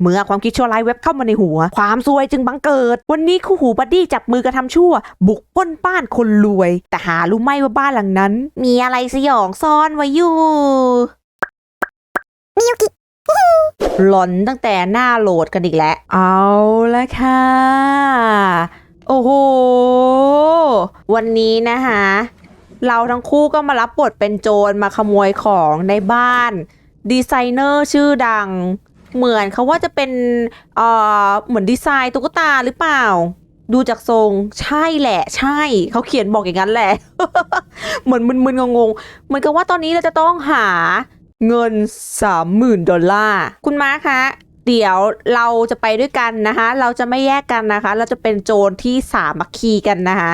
เมื่อความคิดชั่วร้ายเว็บเข้ามาในหัว ความซวยจึงบังเกิด วันนี้คู่หูบัดดี้จับมือกันทำชั่ว บุกป้นบ้านคนรวย แต่หารู้ไหมว่าบ้านหลังนั้น มีอะไรสยองซ่อนไว้อยู่มิยุกิหลอนตั้งแต่หน้าโหลดกันอีกแล้ว เอาละค่ะ โอ้โห วันนี้นะคะเราทั้งคู่ก็มารับบทเป็นโจรมาขโมยของในบ้าน ดีไซเนอร์ชื่อดัง เหมือนเขาว่าจะเป็นเอ่อเหมือนดีไซน์ตุ๊กตาหรือเปล่า ดูจากทรงใช่แหละ ใช่เขาเขียนบอกอย่างนั้นแหละ เหมือนมึนๆงงๆเหมือนกับว่าตอนนี้เราจะต้องหาเงินสามหมื่นดอลลาร์คุณม้าคะเดี๋ยวเราจะไปด้วยกันนะคะ เราจะไม่แยกกันนะคะ เราจะเป็นโจรที่สามัคคีกันนะคะ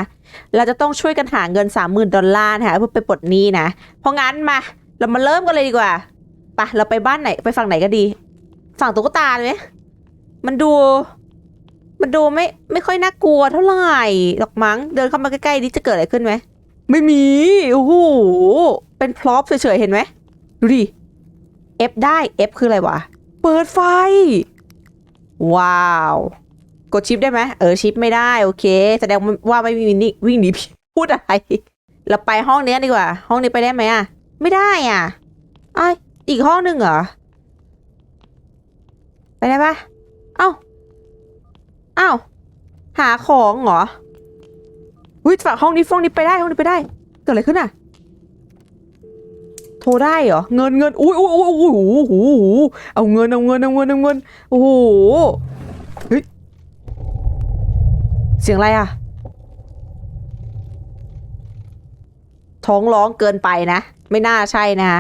เราจะต้องช่วยกันหาเงินสามหมื่นดอลลาร์นะคะเพื่อไปปลดหนี้นะ เพราะงั้นมา เรามาเริ่มกันเลยดีกว่าปะเราไปบ้านไหนไปฝั่งไหนก็ดี ฝั่งตุ๊กตาเลยไหมมันดู มันดูไม่ไม่ค่อยน่ากลัวเท่าไหร่หรอกมั้ง เดินเข้ามาใกล้ๆดิจะเกิดอะไรขึ้นไหม ไม่มี โอ้โห เป็นพร็อพเฉยๆ เห็นไหม ดูดิ F ได้ F คืออะไรวะ เปิดไฟ ว้าว กดชิปได้ไหม เออชิปไม่ได้ โอเค แสดงว่าไม่มีนี่วิ่งหนีพูดอะไร เราไปห้องนี้ดีกว่า ห้องนี้ไปได้ไหมอะ ไม่ได้อะไอยอีกห้องหนึ่งเหรอ ไปได้ปะเอ้า เอ้า หาของเหรอ อุ้ยฝั่งห้องนี้ห้องนี้ไปได้ห้องนี้ไปได้ เกิดอะไรขึ้นอะ โทรได้เหรอ เงินเงินอุ้ยอุ้ยอุ้ยอุ้ยโอ้โหเอาเงินเอาเงินเอาเงินเอาเงิน โอ้โห เฮ้ย เสียงอะไรอะ ท้องร้องเกินไปนะ ไม่น่าใช่นะ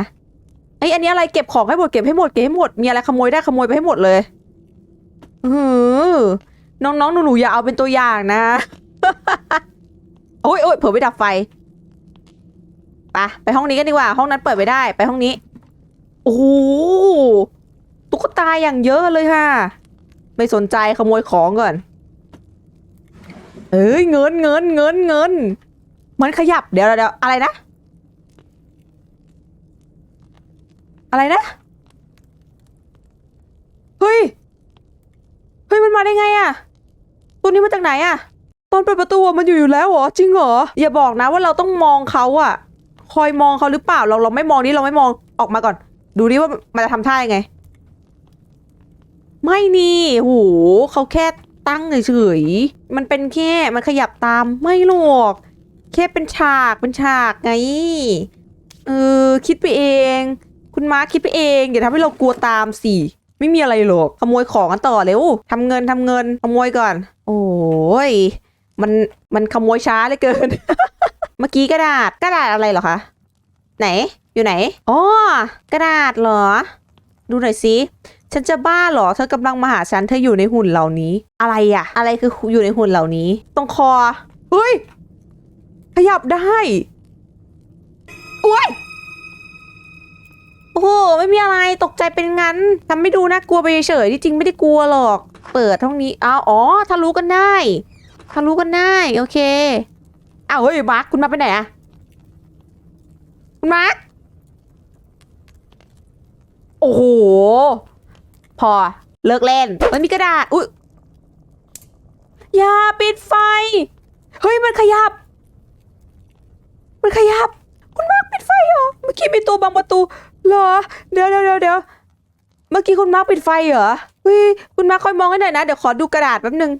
อยอันนี้อะไรเก็บของให้หมดเก็บให้หมดเก็บให้หมดมีอะไรขโมยได้ขโมยไปให้หมดเลยอืออน้องๆหนูๆอย่าเอาเป็นตัวอย่างนะโอ้ยโอ้ยเผื่อไปดับไฟไปไปห้องนี้กันดีกว่า ห้องนั้นเปิดไม่ได้ไปห้องนี้ โอ้โหตุ๊กตาอย่างเยอะเลยค่ะ ไม่สนใจขโมยของก่อน เอ้ยเงินเงินเงินเงิน มันขยับเดี๋ยวเดี๋ยวอะไรนะ อะไรนะ เฮ้ย เฮ้ยมันมาได้ไงอะตัวนี้มาจากไหนอะตอนเปิดประตูมันอยู่อยู่แล้วเหรอจริงเหรออย่าบอกนะว่าเราต้องมองเขาอะคอยมองเขาหรือเปล่าเราเราไม่มองนี่เราไม่มองออกมาก่อน ดูดิว่ามันจะทำท่ายังไง ไม่นี่โหเขาแค่ตั้งเฉยๆมันเป็นแค่มันขยับตามไม่หรอกแค่เป็นฉากเป็นฉากไง เออ คิดไปเอง คุณม้าคิดไปเองอย่าทำให้เรากลัวตามสิไม่มีอะไรหรอกขโมยของกันต่อเร็วทำเงินทำเงินขโมยก่อน โอ้ยมันมันขโมยช้าเหลยเกิน เมื่อกี้กระดาษกระดาษอะไรเหรอคะไหนอยู่ไหนอ๋อกระดาษเหรอ ดูหน่อยสิฉันจะบ้าเหรอเธอกำลังมาหาฉันเธออยู่ในหุ่นเหล่านี้ อะไรอะอะไรคืออยู่ในหุ่นเหล่านี้ ตรงคอเฮ้ยขยับได้โอ้ย โอ้โหไม่มีอะไรตกใจเป็นงั้นทำไม่ดูน่ากลัวไปเฉยที่จริงไม่ได้กลัวหรอก เปิดห้องนี้อ้าวอ๋อทะลุกันได้ทะลุกันได้โอเคอ้าวเฮ้ยมาร์คคุณมาไปไหนอะคุณมาร์คโอ้โหพอเลิกเล่นมันมีกระดาษอุ้ยอย่าปิดไฟ เฮ้ยมันขยับ มันขยับ คุณมาร์คปิดไฟเหรอเมื่อกี้มีตัวบังประตู เหรอ เดี๋ยวเดี๋ยวเดี๋ยวเมื่อกี้คุณมาร์คปิดไฟเหรอเฮ้ยคุณมาร์คคอยมองให้หน่อยนะ เดี๋ยวขอดูกระดาษแป๊บนึง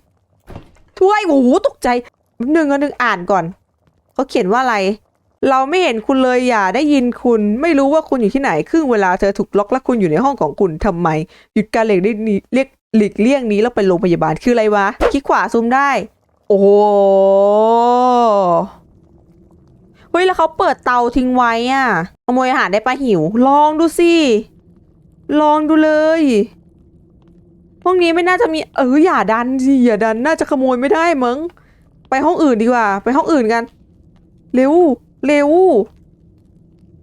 ถ้วยโอ้โหตกใจแป๊บนึงอันนึงอ่านก่อนเขาเขียนว่าอะไร เราไม่เห็นคุณเลยอย่าได้ยินคุณ ไม่รู้ว่าคุณอยู่ที่ไหน ครึ่งเวลาเธอถูกล็อกและคุณอยู่ในห้องของคุณทำไม หยุดการเลีกเลี่ยงนี้เรียกหลีกเลี่ยงนี้แล้วไปโรงพยาบาลคืออะไรวะคลิกขวาซูมได้ โอ้ ฮ้ยแล้วเขาเปิดเตาทิ้งไว้อะขโมยอาหารได้ปะหิว ลองดูสิ ลองดูเลยห้องนี้ไม่น่าจะมีเอออย่าดันสิอย่าดันน่าจะขโมยไม่ได้มั้งไปห้องอื่นดีกว่า ไปห้องอื่นกัน เร็วเร็ว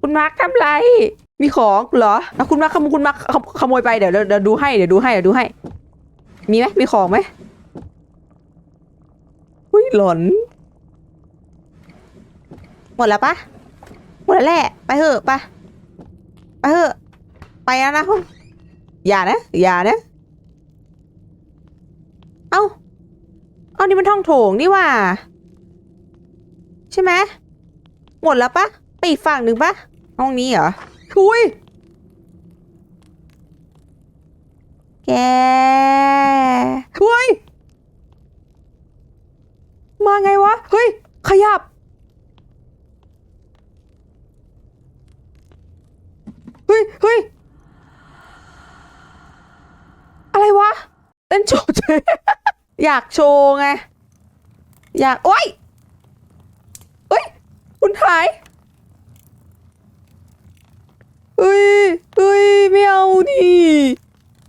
คุณมาร์คทำไร มีของเหรออะคุณมาร์คขโมยคุณมาร์คขโมยไปเดี๋ยวเดี๋ยวดูให้เดี๋ยวดูให้เดี๋ยวดูให้ มีไหมมีของไหมอุ้ยหลอน มดแล้วปะหมดแล้วแหละ ไปเถอะปะไปเถอะไปแล้วนะห้องอย่านะ อย่านะ เอ้า เอานี่มันท่องโถงนี่ว่า ใช่ไหมหมดแล้วปะไปอีกฝั่งหนึ่งปะห้องนี้เหรอทุยแกทุยมาไงวะ เฮ้ย ขยับ เฮ้ ยเฮ้ยอะไรวะเต้นโชว์เฉยอยากโชว์ไง อยาก โอ้ยเฮ้ย คุณหายเฮ้ยเฮ้ยไม่เอาดิ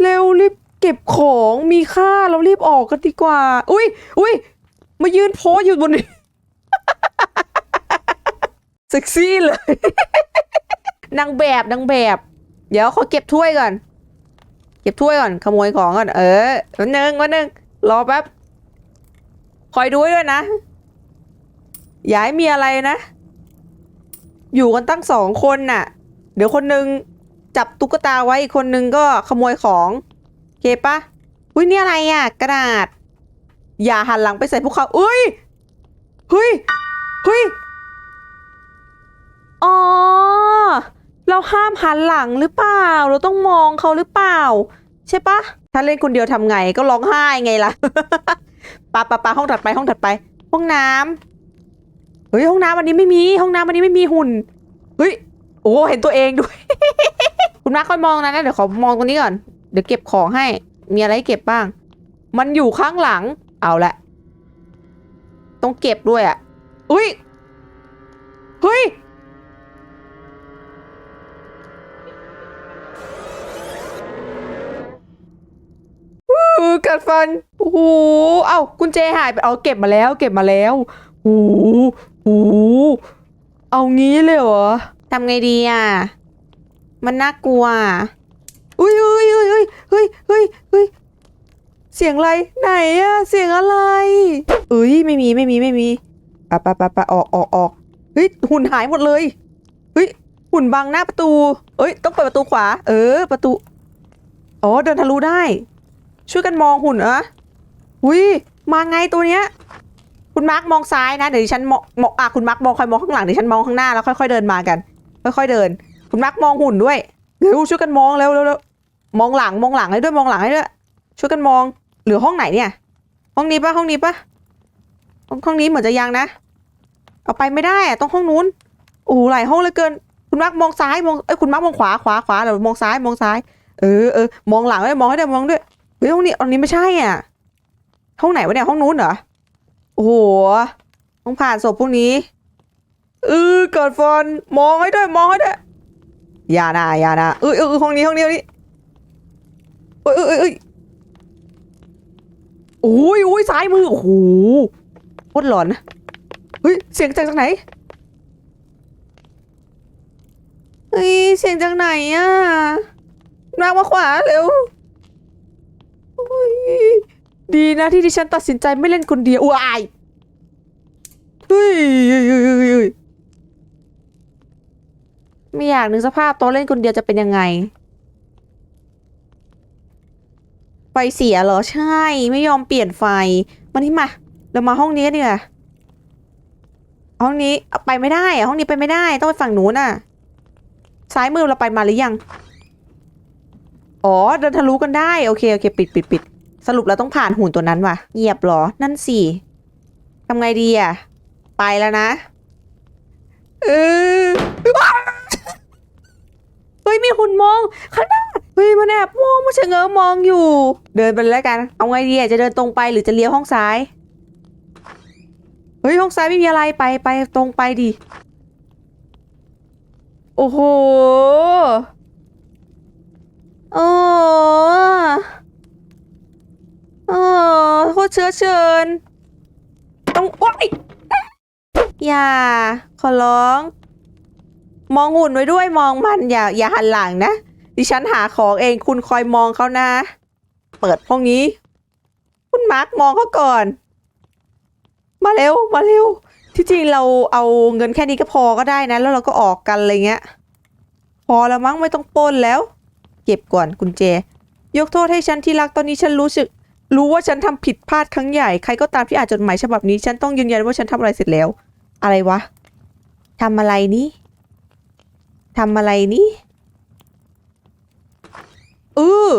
เร็วรีบเก็บของมีค่าเรารีบออกกันดีกว่า อุ้ยอุ้ยมายืนโพสอยู่บนนี้เซ็กซี่เลย นางแบบนางแบบ เดี๋ยวขอเก็บถ้วยก่อน เก็บถ้วยก่อนขโมยของก่อนเออวันหนึ่งวันหนึ่งรอแป๊บคอยดูไว้ด้วยนะอย่าให้มีอะไรนะ อยู่กันตั้งสองคนน่ะ เดี๋ยวคนหนึ่งจับตุ๊กตาไว้อีกคนหนึ่งก็ขโมยของโอเคปะอุ้ยนี่อะไรอะ กระดาษ อย่าหันหลังไปใส่พวกเขาอุ้ยเฮ้ยเฮ้ยอ๋อ เราห้ามหันหลังหรือเปล่า เราต้องมองเขาหรือเปล่า ใช่ปะถ้าเล่นคนเดียวทำไงก็ร้องไห้ไงล่ะปะปะปะห้องถัดไปห้องถัดไป ห้องน้ำเฮ้ยห้องน้ำวันนี้ไม่มี ห้องน้ำวันนี้ไม่มีหุ่นเฮ้ยโอ้เห็นตัวเองด้วย คุณมาค่อยมองนะนะเดี๋ยวขอมองตรงนี้ก่อนเดี๋ยวเก็บของให้ มีอะไรเก็บบ้าง มันอยู่ข้างหลังเอาละต้องเก็บด้วยอะอุ้ยเฮ้ย กัดฟันโอ้โหเอ้ากุญแจหายไปเอาเก็บมาแล้ว เก็บมาแล้วโอ้โหโอ้โหเอางี้เลยเหรอทำไงดีอะ มันน่ากลัวอะอุ้ยอุ้ยอุ้ยอุ้ยเฮ้ยเฮ้ยเฮ้ยเสียงอะไรไหนอะเสียงอะไรเอ้ยไม่มีไม่มีไม่มีปะปะปะปะออกออกออกเฮ้ยหุ่นหายหมดเลยเฮ้ยหุ่นบังหน้าประตู เอ้ยต้องเปิดประตูขวา เออ ประตูอ๋อเดินทะลุได้ ช่วยกันมองหุ่นเออุ้ยมาไงตัวเนี้ย คุณมาร์กมองซ้ายนะ เดี๋ยวดิฉันมองอะคุณมาร์กมองคอยมองข้างหลังเดี๋ยวฉันมองข้างหน้าแล้วค่อยๆเดินมากัน ค่อยๆเดิน คุณมาร์กมองหุ่นด้วยเร็วช่วยกันมองเร็วเร็วมองหลังมองหลังให้ด้วยมองหลังให้ด้วยช่วยกันมองเหลือห้องไหนเนี่ย ห้องนี้ปะห้องนี้ปะห้องห้องนี้เหมือนจะยังนะ เอาไปไม่ได้อะต้องห้องนู้นโอ้โหหลายห้องเลยเกิน คุณมาร์กมองซ้ายมองเอ้ยคุณมาร์กมองขวาขวาขวาเดี๋ยวมองซ้ายมองซ้าย เออเออมองหลังด้วยมองให้ด้วยมองด้วย ฮ้ยห้องนี้องนี้ไม่ใช่อะ ห้องไหนวะเนี่ยห้องนู้นเหรอ โอ้โหต้องผ่านศพพวกนี้เออเกิดฟอนมองให้ด้วยมองให้ด้วยอย่านะอย่านะเออเออเออห้องนี้ห้องนี้ห้องนี้เออเออเออโอ้ยโอ้ยซ้ายมือโอ้โหโคตรหลอนเฮ้ยเสียงจากจากไหนเฮ้ยเสียงจากไหนอะนางมาขวาเร็ว ดีนะที่ดิฉันตัดสินใจไม่เล่นคนเดียวว้ายเฮ้ยไม่อยากนึกสภาพตอนเล่นคนเดียวจะเป็นยังไง ไฟเสียเหรอ ใช่ ไม่ยอมเปลี่ยนไฟ มานี่มา เรามาห้องนี้กันดีกว่าห้องนี้ไปไม่ได้อะห้องนี้ไปไม่ได้ ต้องไปฝั่งนู้นน่ะ ซ้ายมือเราไปมาหรือยัง อ๋อเดินทะลุกันได้โอเคโอเคปิดปิดปิดสรุปเราต้องผ่านหุ่นตัวนั้นว่ะเหยียบเหรอ นั่นสิทำไงดีอะ ไปแล้วนะเออเฮ้ยมีหุ่นมองข้างหน้าเฮ้ยมันแอบมองมันเฉงเง้อมองอยู่ เดินไปแล้วกัน เอาไงดีอะจะเดินตรงไปหรือจะเลี้ยวห้องซ้ายเฮ้ยห้องซ้ายไม่มีอะไรไปไปตรงไปดิโอ้โห โอ้โอ้โคตรเชื้อเชิญ ต้องโอ๊ยอย่า ขอร้อง มองหุ่นไว้ด้วยมองมัน อย่า อย่าหันหลังนะ ดิฉันหาของเองคุณคอยมองเขานะ เปิดห้องนี้ คุณมาร์กมองเขาก่อน มาเร็ว มาเร็ว ที่จริงเราเอาเงินแค่นี้ก็พอก็ได้นะ แล้วเราก็ออกกันอะไรเงี้ย พอแล้วมั้งไม่ต้องป้นแล้ว เก็บก่อนกุญแจ ยกโทษให้ฉันที่รักตอนนี้ฉันรู้สึก รู้ว่าฉันทำผิดพลาดครั้งใหญ่ใครก็ตามที่อ่านจดหมายฉบับนี้ ฉันต้องยืนยันว่าฉันทำอะไรเสร็จแล้ว อะไรวะทำอะไรนี่ทำอะไรนี่เออ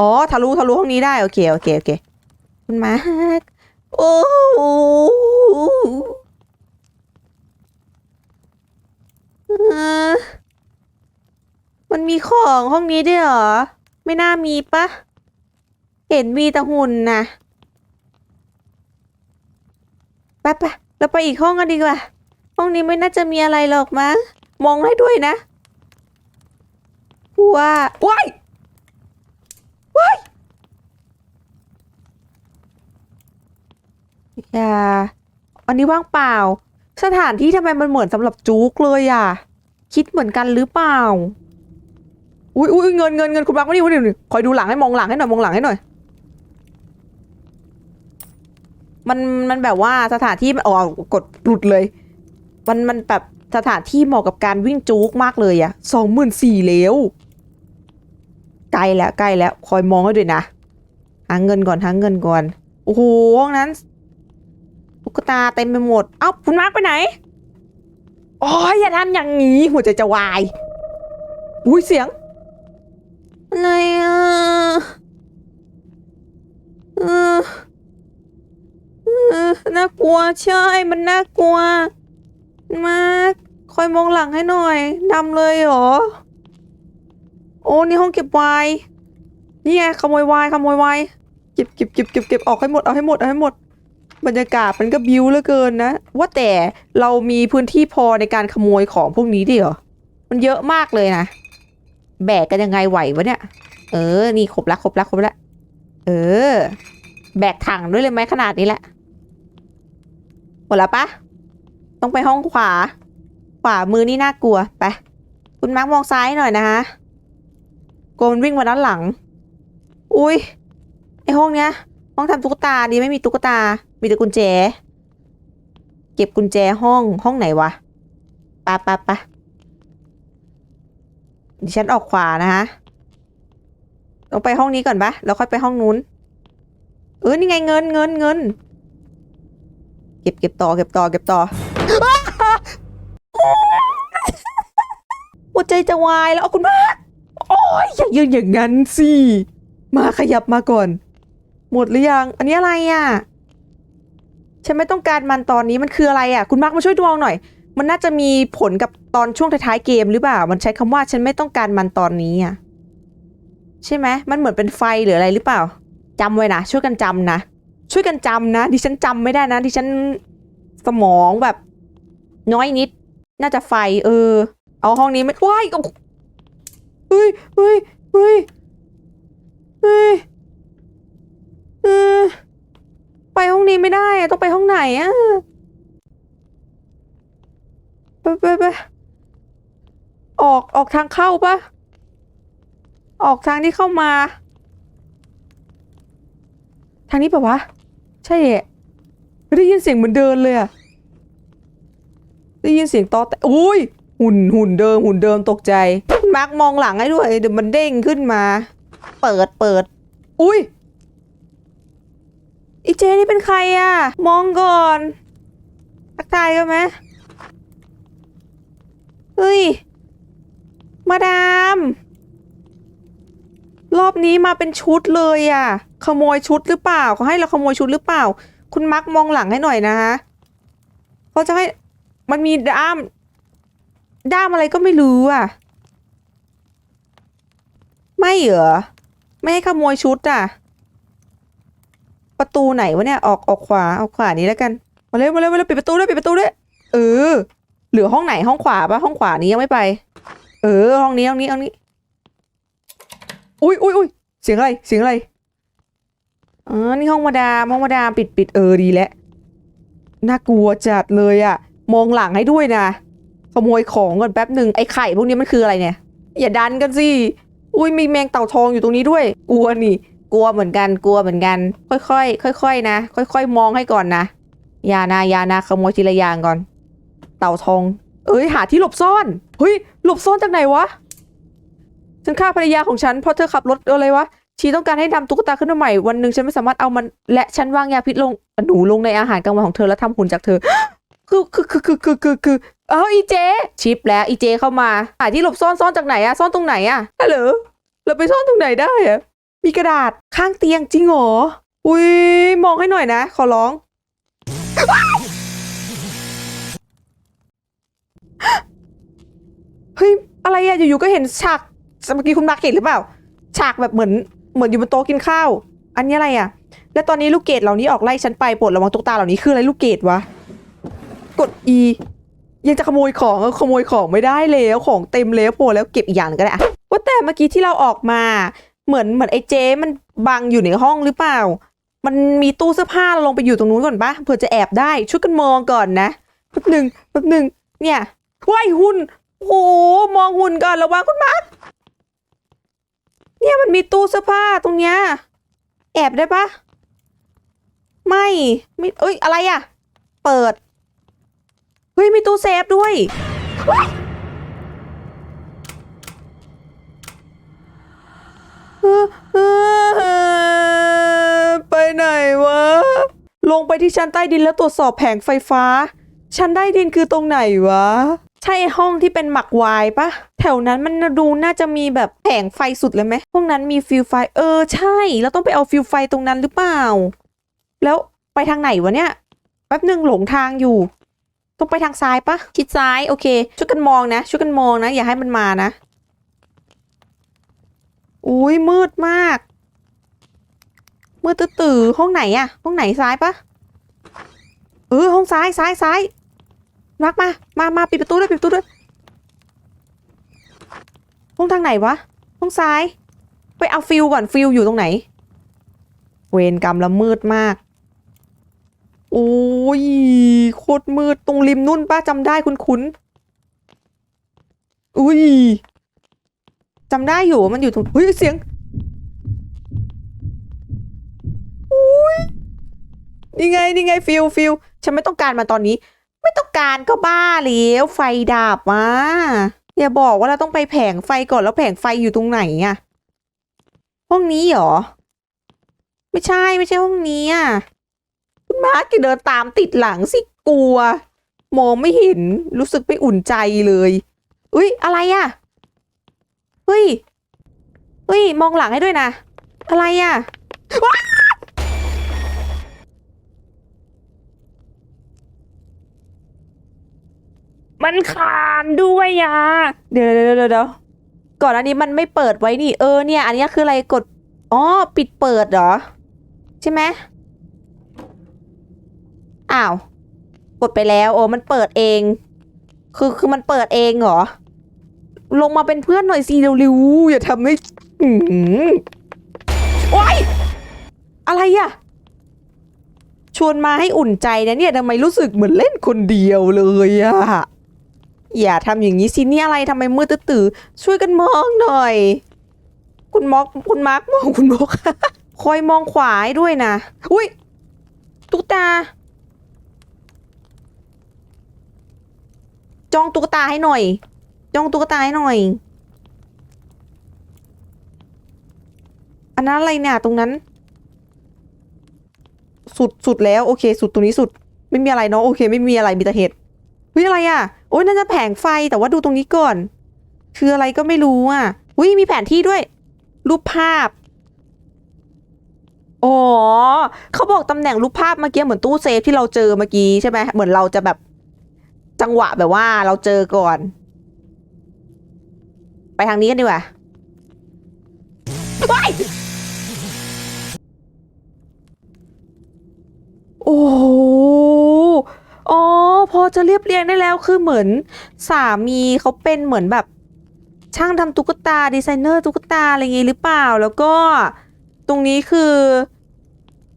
อ๋อทะลุทะลุห้องนี้ได้โอเคโอเคโอเคคุณมาร์คโอ้อ มันมีของห้องนี้ด้วยเหรอ ไม่น่ามีปะ เห็นมีแต่หุ่นนะไปไปเราไปอีกห้องกันดีกว่า ห้องนี้ไม่น่าจะมีอะไรหรอกมั้งมองให้ด้วยนะว่าว้ายว้ายอย่าอันนี้ว่างเปล่า สถานที่ทำไมมันเหมือนสำหรับจุกเลยอะ คิดเหมือนกันหรือเปล่า อุ้ยอุ้ยเงินเงินเงินคุณบักมานี่มานี่คอยดูหลังให้มองหลังให้หน่อยมองหลังให้หน่อย มันมันแบบว่าสถานที่มันอ๋อกดหลุดเลย มันมันแบบสถานที่เหมาะกับการวิ่งจู๊กมากเลยอะสองหมื่นสี่แล้วใกล้แล้วใกล้แล้ว คอยมองให้ด้วยนะหาเงินก่อนหาเงินก่อนโอ้โหห้องนั้นตุ๊กตาเต็มไปหมด เอ้าคุณมาร์กไปไหนโอ้ยอย่าทำอย่างนี้หัวใจจะวาย อุ้ยเสียง อะไรอะเออเออน่ากลัวใช่มันน่ากลัว มาคอยมองหลังให้หน่อยดำเลยเหรอ โอ้นี่ห้องเก็บไวน์นี่ไงขโมยไวน์ขโมยไวน์เก็บเก็บเก็บเก็บเก็บออกให้หมดเอาให้หมดเอาให้หมด บรรยากาศมันก็บิวเหลือเกินนะ ว่าแต่เรามีพื้นที่พอในการขโมยของพวกนี้ดิเหรอ มันเยอะมากเลยนะ แบกกันยังไงไหววะเนี่ย เออ นี่ครบละครบละครบละ เออ แบกถังด้วยเลยไหมขนาดนี้แหละ หมดแล้วปะ ต้องไปห้องขวา ขวามือนี่น่ากลัว ไป คุณมาร์กมองซ้ายหน่อยนะฮะโกมันวิ่งมาด้านหลัง อุ้ย ไอห้องเนี้ย ห้องทำตุ๊กตาดีไม่มีตุ๊กตา มีแต่กุญแจ เก็บกุญแจห้อง ห้องไหนวะปะปะปะ ดิฉันออกขวานะคะต้องไปห้องนี้ก่อนปะแล้วค่อยไปห้องนู้น เออ นี่ไงเงินเงินเงิน เก็บเก็บต่อเก็บต่อเก็บต่อหัวใจจะวายแล้วเอาคุณมาโอ้ยอย่ายืนอย่างนั้นสิ มาขยับมาก่อน หมดหรือยัง อันนี้อะไรอะ ฉันไม่ต้องการมันตอนนี้มันคืออะไรอะ คุณมาร์กมาช่วยดวงหน่อย มันน่าจะมีผลกับตอนช่วงท้ายๆเกมหรือเปล่า มันใช้คำว่าฉันไม่ต้องการมันตอนนี้อะใช่ไหมมันเหมือนเป็นไฟหรืออะไรหรือเปล่าจำไว้นะช่วยกันจำนะช่วยกันจำนะดิฉันจำไม่ได้นะดิฉันสมองแบบ น้อยนิด น่าจะไฟ เออ เอาห้องนี้ไม่ว้ายเอ้ยเฮ้ยเฮ้ยเฮ้ยเออไปห้องนี้ไม่ได้อะต้องไปห้องไหนอะไปไปไป ออกออกทางเข้าปะออกทางที่เข้ามา ทางนี้ปะวะ ใช่อะได้ยินเสียงเหมือนเดินเลยอะได้ยินเสียงตอแต่อุ้ยหุ่นหุ่นเดิมหุ่นเดิมตกใจมาร์กมองหลังให้ด้วยเดี๋ยวมันเด้งขึ้นมา เปิดเปิด อุ้ยอีเจนี่เป็นใครอะมองก่อนทักทายกันไหมเฮ้ย มาดาม รอบนี้มาเป็นชุดเลยอะขโมยชุดหรือเปล่าเขาให้เราขโมยชุดหรือเปล่า คุณมักมองหลังให้หน่อยนะฮะเขาจะให้มันมีด้าม ด้ามอะไรก็ไม่รู้อะ ไม่เหรอไม่ให้ขโมยชุดอะ ประตูไหนวะเนี่ยออกออกขวาออกขวานี้แล้วกันมาเร็วมาเร็วมาเร็วปิดประตูด้วยปิดประตูด้วยเออเหลือห้องไหนห้องขวาปะห้องขวานี้ยังไม่ไป ออห้องนี้ห้องนี้ห้องนี้ อุ้ยอุ้ยอุ้ยเสียงอะไรเสียงอะไรอ๋อนี่ห้องมาดามห้องมาดามปิดปิดเออดีแล้วน่ากลัวจัดเลยอะมองหลังให้ด้วยนะขโมยของก่อนแป๊บหนึ่งไอ้ไข่พวกนี้มันคืออะไรเนี่ย อย่าดันกันสิอุ้ยมีแมงเต่าทองอยู่ตรงนี้ด้วย กลัวนี่ กลัวเหมือนกันกลัวเหมือนกัน ค่อยๆค่อยๆนะ ค่อย ๆ มองให้ก่อนนะอย่านะอย่านะขโมยทีละอย่างก่อน เต่าทอง เอ้ยหาที่หลบซ่อนเฮ้ยหลบซ่อนจากไหนวะฉันฆ่าภรรยาของฉันเพราะเธอขับรถอะไรวะชีต้องการให้ทำตุ๊กตาขึ้นมาใหม่วันหนึ่งฉันไม่สามารถเอามันและฉันวางยาพิษลงหนูลงในอาหารกลางวันของเธอแล้วทำหุ่นจากเธอคือคือคือคือคือคือคือเอาอีเจ ชิปแล้วอีเจเข้ามาหาที่หลบซ่อนซ่อนจากไหนอะซ่อนตรงไหนอะฮัลโหลเราไปซ่อนตรงไหนได้อะมีกระดาษข้างเตียงจริงเหรออุ้ยมองให้หน่อยนะ ขอร้อง เฮ้ยอะไรอะอยู่ๆก็เห็นฉากเมื่อกี้คุณมาร์คเห็นหรือเปล่า ฉากแบบเหมือนเหมือนอยู่บนโต๊ะกินข้าว อันนี้อะไรอะแล้วตอนนี้ลูกเกดเหล่านี้ออกไล่ฉันไปโปรดระวังตุ๊กตาเหล่านี้คืออะไรลูกเกดวะ กด E ยังจะขโมยของขโมยของไม่ได้แล้วของเต็มแล้วโผล่แล้วเก็บอีกอย่างหนึ่งก็ได้อะว่าแต่เมื่อกี้ที่เราออกมา เหมือนเหมือนไอ้เจ๊มันบังอยู่ในห้องหรือเปล่า มันมีตู้เสื้อผ้าเราลงไปอยู่ตรงนู้นก่อนปะเผื่อจะแอบได้ช่วยกันมองก่อนนะแป๊บหนึ่งแป๊บหนึ่งเนี่ย ว้ายหุ่นโอ้มองหุ่นก่อนระวังคุณมาร์คเนี่ยมันมีตู้เสื้อผ้าตรงเนี้ยแอบได้ปะไม่ไม่เอ้ยอะไรอะเปิดเฮ้ยมีตู้เซฟด้วยไปไหนวะ ลงไปที่ชั้นใต้ดินแล้วตรวจสอบแผงไฟฟ้า ชั้นใต้ดินคือตรงไหนวะ ใช่ห้องที่เป็นหมักวายปะแถวนั้นมันดูน่าจะมีแบบแผงไฟสุดเลยไหมห้องนั้นมีฟิวไฟ เออใช่ แล้วต้องไปเอาฟิวไฟตรงนั้นหรือเปล่า แล้วไปทางไหนวะเนี่ยแป๊บหนึ่งหลงทางอยู่ต้องไปทางซ้ายปะชิดซ้ายโอเคช่วยกันมองนะช่วยกันมองนะ อย่าให้มันมานะอุ้ยมืดมาก มืดตื้อห้องไหนอะห้องไหนซ้ายปะเออห้องซ้ายซ้ายซ้าย นักมา มามาปิดประตูด้วยปิดประตูด้วยห้องทางไหนวะห้องซ้าย ไปเอาฟิลก่อนฟิลอยู่ตรงไหน เวรกรรมละมืดมาก โอ้ยโคตรมืดตรงริมนุ่นป้าจำได้คุ้นๆอุ้ยจำได้อยู่มันอยู่ตรงเฮ้ยเสียงอุ้ยนี่ไงนี่ไงฟิลฟิลฉันไม่ต้องการมาตอนนี้ ไม่ต้องการก็บ้าแล้วไฟดับมาอย่าบอกว่าเราต้องไปแผงไฟก่อนแล้วแผงไฟอยู่ตรงไหนอะห้องนี้เหรอ ไม่ใช่ไม่ใช่ห้องนี้อะคุณมาร์กอย่าเดินตามติดหลังสิกลัว มองไม่เห็นรู้สึกไม่อุ่นใจเลยอุ้ยอะไรอะ่ะเฮ้ยเฮ้ยมองหลังให้ด้วยนะ อะไรอะว้า มันขานด้วยอะเดี๋ยวเดี๋ยวเดี๋ยวเดี๋ยวก่อนอันนี้มันไม่เปิดไว้นี่ เออเนี่ย อันนี้คืออะไรกด อ๋อ ปิดเปิดเหรอ ใช่ไหมอ้าว กดไปแล้วโอ้มันเปิดเอง คือคือมันเปิดเองเหรอ ลงมาเป็นเพื่อนหน่อยสิเร็วๆอย่าทำให้อืมโอ๊ยอะไรอะชวนมาให้อุ่นใจนะเนี่ยทำไมรู้สึกเหมือนเล่นคนเดียวเลยอะ อย่าทำอย่างนี้สินี่อะไรทำไมมืดตื้อช่วยกันมองหน่อย คุณมอกคุณมาร์กมองคุณมอกคอยมองขวาด้วยนะ อุ้ยตุ๊กตา จ้องตุ๊กตาให้หน่อย จ้องตุ๊กตาให้หน่อย อันนั้นอะไรเนี่ยตรงนั้น สุดสุดแล้ว โอเค สุดตรงนี้สุด ไม่มีอะไรเนาะโอเค ไม่มีอะไรมีแต่เห็ด เฮ้ยอะไรอะ โอ้ยน่าจะแผงไฟแต่ว่าดูตรงนี้ก่อน คืออะไรก็ไม่รู้อะอุ้ยมีแผนที่ด้วย รูปภาพอ๋อเขาบอกตำแหน่งรูปภาพเมื่อกี้เหมือนตู้เซฟที่เราเจอเมื่อกี้ใช่ไหมเหมือนเราจะแบบจังหวะแบบว่าเราเจอก่อน ไปทางนี้กันดีกว่าว้ายโอ้โหอ๋อ พอจะเรียบเรียงได้แล้วคือเหมือนสามีเขาเป็นเหมือนแบบ ช่างทำตุ๊กตาดีไซเนอร์ตุ๊กตาอะไรอย่างงี้หรือเปล่า แล้วก็ตรงนี้คือ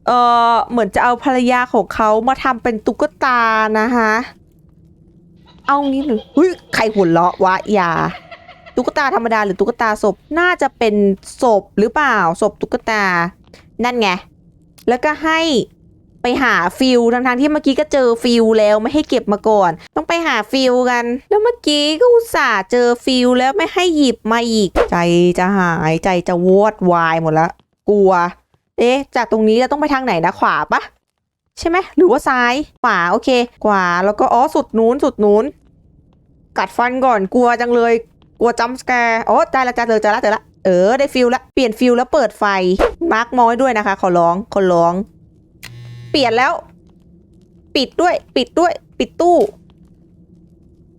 เออเหมือนจะเอาภรรยาของเขามาทำเป็นตุ๊กตานะคะเอางี้หรือเฮ้ยใครหัวเราะวะอย่าตุ๊กตาธรรมดาหรือตุ๊กตาศพน่าจะเป็นศพหรือเปล่าศพตุ๊กตา นั่นไง แล้วก็ให้ ไปหาฟิลทั้งๆที่เมื่อกี้ก็เจอฟิลแล้วไม่ให้เก็บมาก่อน ต้องไปหาฟิลกัน แล้วเมื่อกี้ก็อุตส่าห์เจอฟิลแล้วไม่ให้หยิบมาอีก ใจจะหายใจจะวอดวายหมดแล้วกลัว เอ๊ะ จากตรงนี้เราต้องไปทางไหนนะขวาปะใช่ไหมหรือว่าซ้ายขวาโอเคขวาแล้วก็อ๋อสุดนู้นสุดนู้น กัดฟันก่อนกลัวจังเลยกลัวจัมป์สแกร์โอ้ได้ละจ้าเลยเจอละเจอละเออได้ฟิลละเปลี่ยนฟิลแล้วเปิดไฟมาร์กมอยด้วยนะคะขอร้องขอร้อง เปลี่ยนแล้ว ปิดด้วย ปิดด้วย ปิดตู้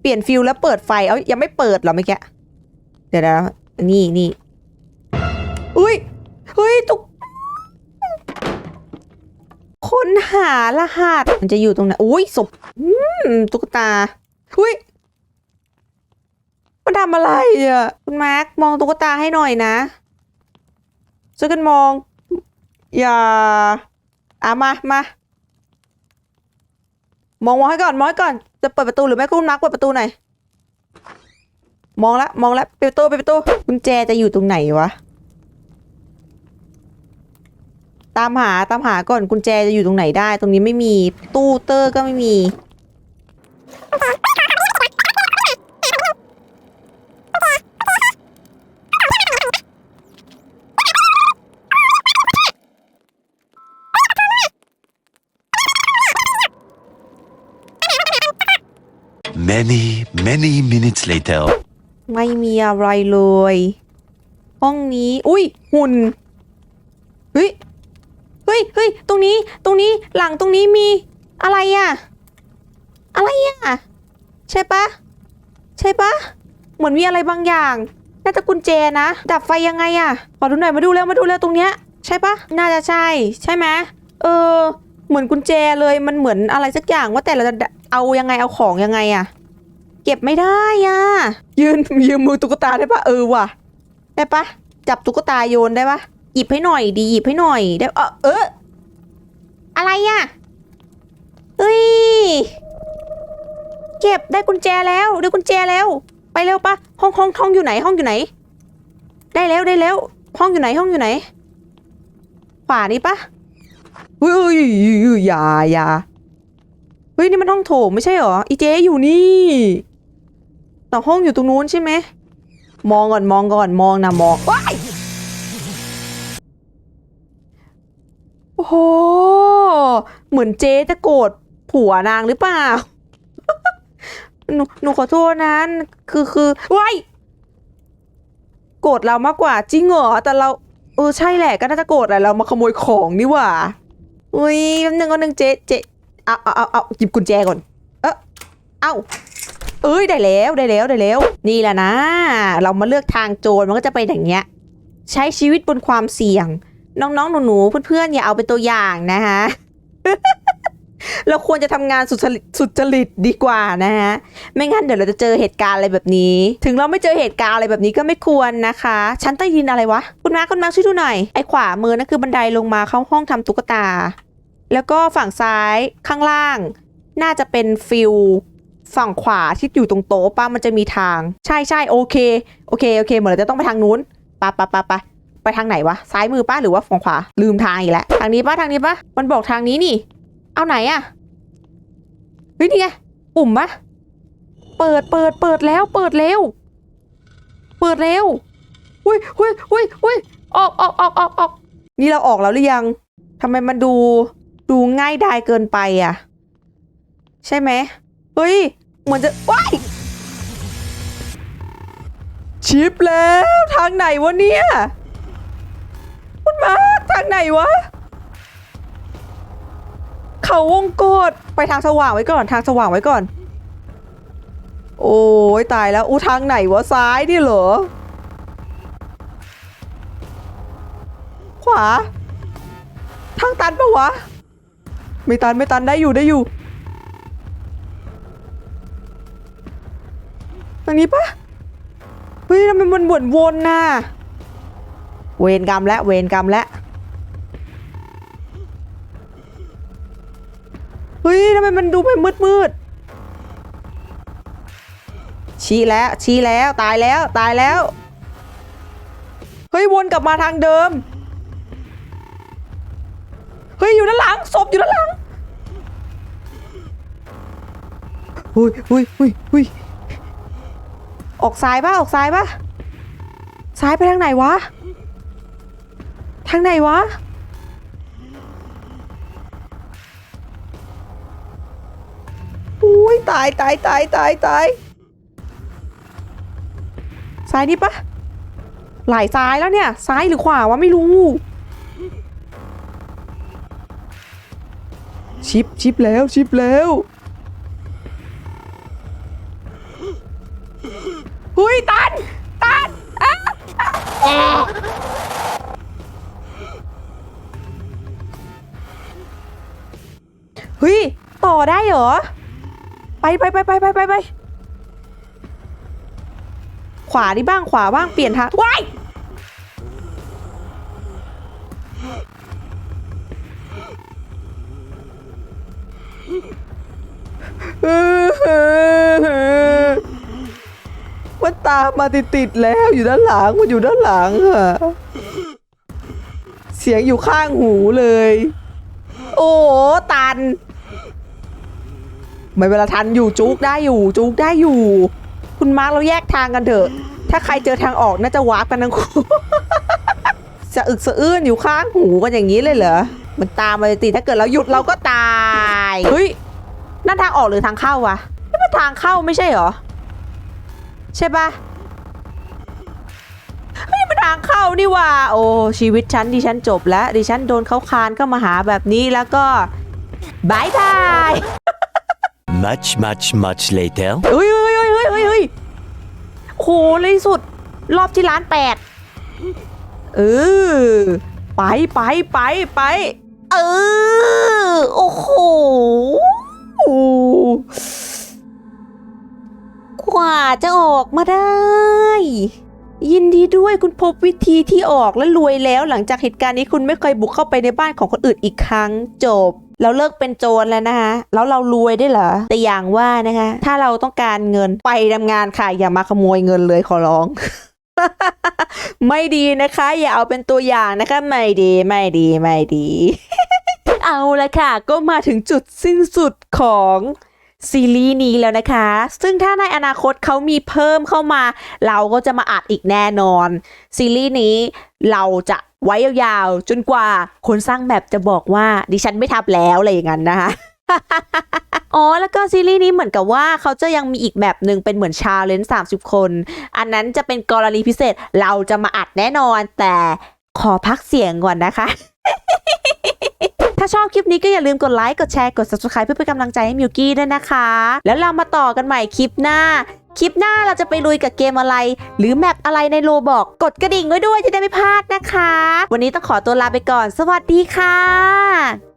เปลี่ยนฟิลแล้วเปิดไฟ เอายังไม่เปิดหรอเมื่อกี้ เดี๋ยวนะนี่นี่อุ้ยเฮ้ยตุกค้นหารหัสมันจะอยู่ตรงไหนอุ้ยศพอืมตุ๊กตาอุ้ยมันทำอะไรอะคุณมาร์คมองตุ๊กตาให้หน่อยนะช่วยกันมอง อย่า อะมามามองมองให้ก่อนมองให้ก่อน จะเปิดประตูหรือไม่คุณมนักเปิดประตูหน่อยมองละมองละปิดประตูปิดประตูกุญแจจะอยู่ตรงไหนวะตามหาตามหาก่อนกุญแจจะอยู่ตรงไหนได้ ตรงนี้ไม่มีตู้เตอร์ก็ไม่มี Many, many minutes later. ไม่มีอะไรเลย ห้องนี้ อุ้ยหุ่นเฮ้ยเฮ้ยเฮ้ยตรงนี้ตรงนี้หลังตรงนี้มีอะไรอะอะไรอะใช่ปะใช่ปะเหมือนมีอะไรบางอย่างน่าจะกุญแจนะ ดับไฟยังไงอะขอดูหน่อยมาดูแล้วมาดูแล้วตรงเนี้ยใช่ปะน่าจะใช่ ใช่ไหมเออ เหมือนกุญแจเลยมันเหมือนอะไรสักอย่างว่าแต่เราจะเอายังไงเอาของยังไงอะ ก็บไม่ได้อะยืนยืมมือตุ๊กตาได้ปะเออว่ะ ได้ปะจับตุ๊กตาโยนได้ปะหยิบให้หน่อยดีหยิบให้หน่อยได้เออเอออะไรอะเฮ้ยเก็บได้กุญแจแล้วได้กุญแจแล้ว ไปเร็วปะห้องห้องห้องอยู่ไหนห้องอยู่ไหน ได้แล้วได้แล้ว ห้องอยู่ไหนห้องอยู่ไหนขวานี้ปะเฮ้ยอย่าอย่าเฮ้ยนี่มันห้องโถงไม่ใช่เหรออีเจอยู่นี่ แต่ห้องอยู่ตรงนู้นใช่ไหม มองก่อนมองก่อนมองนะมองว้ายโอ้โห เหมือนเจ๊จะโกรธผัวนางหรือเปล่า หนูหนูขอโทษนะคือคือว้ายโกรธเรามากกว่าจริงเหรอแต่เราเออใช่แหละก็น่าจะโกรธแหละเรามาขโมยของนี่หว่าอุ้ยแป๊บนึงแป๊บนึงเจ๊เจ๊เอาเอาเอาเอาหยิบกุญแจก่อน เออเอา เอ้ยได้แล้วได้แล้วได้แล้ว นี่แหละนะ เรามาเลือกทางโจรมันก็จะเป็นอย่างเงี้ย ใช้ชีวิตบนความเสี่ยง น้องๆหนูๆเพื่อนๆอย่าเอาเป็นตัวอย่างนะคะเราควรจะทำงานสุจริตสุจริตดีกว่านะฮะ ไม่งั้นเดี๋ยวเราจะเจอเหตุการณ์อะไรแบบนี้ ถึงเราไม่เจอเหตุการณ์อะไรแบบนี้ก็ไม่ควรนะคะ ชั้นใต้ดินอะไรวะ คุณมาคุณมาช่วยดูหน่อย ไอ้ขวามือนั่นคือบันไดลงมาเข้าห้องทำตุ๊กตา แล้วก็ฝั่งซ้ายข้างล่าง น่าจะเป็นฟิล ฝั่งขวาที่อยู่ตรงโต๊ะป้ามันจะมีทาง ใช่ใช่โอเค โอเคโอเคเหมือนเราจะต้องไปทางนู้นปะปะปะปะไปทางไหนวะ ซ้ายมือป้าหรือว่าฝั่งขวา ลืมทางอีกแล้ว ทางนี้ป้าทางนี้ป้ามันบอกทางนี้นี่ เอาไหนอะเฮ้ยนี่ไงปุ่มปะเปิดเปิดเปิดแล้ว เปิดเร็ว เปิดเร็วอุ้ยอุ้ยอุ้ยอุ้ยออกออกออกออกออกนี่เราออกแล้วหรือยังทำไมมันดูดูง่ายดายเกินไปอะใช่ไหมเฮ้ย เหมือนจะว้ายชิปแล้วทางไหนวะเนี่ยคุณมาทางไหนวะ เขาวงกดไปทางสว่างไว้ก่อน ทางสว่างไว้ก่อน โอ้ยตายแล้วอู้ทางไหนวะซ้ายนี่เหรอ ขวา ทางตันปะวะ ไม่ตันไม่ตันได้อยู่ได้อยู่างนี้ปะเฮ้ยทำไมมันวนวนน่ะเวรกรรมและเวรกรรมและเฮ้ยทำไมมันดูไปมืดมืดชี้แล้วชี้แล้วตายแล้วตายแล้วเฮ้ยวนกลับมาทางเดิมเฮ้ยอยู่ด้านหลังศพอยู่ด้านหลังหุยหุยหุยหุย ออกซ้ายปะออกซ้ายปะซ้ายไปทางไหนวะ ทางไหนวะ อุ้ยตายตายตายตายตายซ้ายนี่ปะหลายซ้ายแล้วเนี่ย ซ้ายหรือขวาวะไม่รู้ ชิปชิปแล้วชิปแล้ว หุยตัน ตันอ้าเฮ้ย ต่อได้เหรอ ไปไปไปไปไปไปไปขวานี่บ้างขวาบ้างเปลี่ยนทางว้าย ตามมาติดติดแล้วอยู่ด้านหลังมันอยู่ด้านหลังอะเสียงอยู่ข้างหูเลย โอ้ตัน ไม่เวลาทันอยู่จุกได้อยู่จุกได้อยู่ คุณมาร์เราแยกทางกันเถอะ ถ้าใครเจอทางออกน่าจะวาร์ปกันทั้งคู่สะอึกสะอื้นอยู่ข้างหูกันอย่างนี้เลยเหรอ มันตามมาติดถ้าเกิดเราหยุดเราก็ตาย เฮ้ยนั่นทางออกหรือทางเข้าวะนี่มันทางเข้าไม่ใช่เหรอ ใช่ปะเฮ้ยมันทางเข้านี่หว่า โอ้ชีวิตฉันดิฉันจบแล้ว ดิฉันโดนเขาคานเข้ามาหาแบบนี้แล้วก็บายบาย Much, much, much later. เฮ้ยเฮ้ยเฮ้ยเฮ้ยเฮ้ยเฮ้ยโหเลยสุด รอบที่ร้านแปดเออไปไปไปไปเออโอ้โห กว่าจะออกมาได้ ยินดีด้วยคุณพบวิธีที่ออกและรวยแล้ว หลังจากเหตุการณ์นี้คุณไม่เคยบุกเข้าไปในบ้านของคนอื่นอีกครั้งจบแล้วเลิกเป็นโจรแล้วนะคะ แล้วเรารวยได้เหรอ แต่อย่างว่านะคะ ถ้าเราต้องการเงินไปทำงานค่ะ อย่ามาขโมยเงินเลยขอร้อง ไม่ดีนะคะ อย่าเอาเป็นตัวอย่างนะคะ ไม่ดีไม่ดีไม่ดี เอาละค่ะ ก็มาถึงจุดสิ้นสุดของ ซีรีส์นี้แล้วนะคะ ซึ่งถ้าในอนาคตเขามีเพิ่มเข้ามา เราก็จะมาอัดอีกแน่นอน ซีรีส์นี้เราจะไว้ยาวๆ จนกว่าคนสร้างแบบจะบอกว่าดิฉันไม่ทำแล้วอะไรอย่างนั้นนะคะอ๋อ แล้วก็ซีรีส์นี้เหมือนกับว่าเขาจะยังมีอีกแบบหนึ่งเป็นเหมือนชาเลนจ์30 คน อันนั้นจะเป็นกรณีพิเศษเราจะมาอัดแน่นอน แต่ขอพักเสียงก่อนนะคะ ถ้าชอบคลิปนี้ก็อย่าลืมกดไลค์ กดแชร์ กด subscribe เพื่อเป็นกำลังใจให้มิวกี้ด้วยนะคะ แล้วเรามาต่อกันใหม่คลิปหน้า คลิปหน้าเราจะไปลุยกับเกมอะไร หรือแมปอะไรในโลบอกกดกระดิ่งไว้ด้วยจะได้ไม่พลาดนะคะ วันนี้ต้องขอตัวลาไปก่อน สวัสดีค่ะ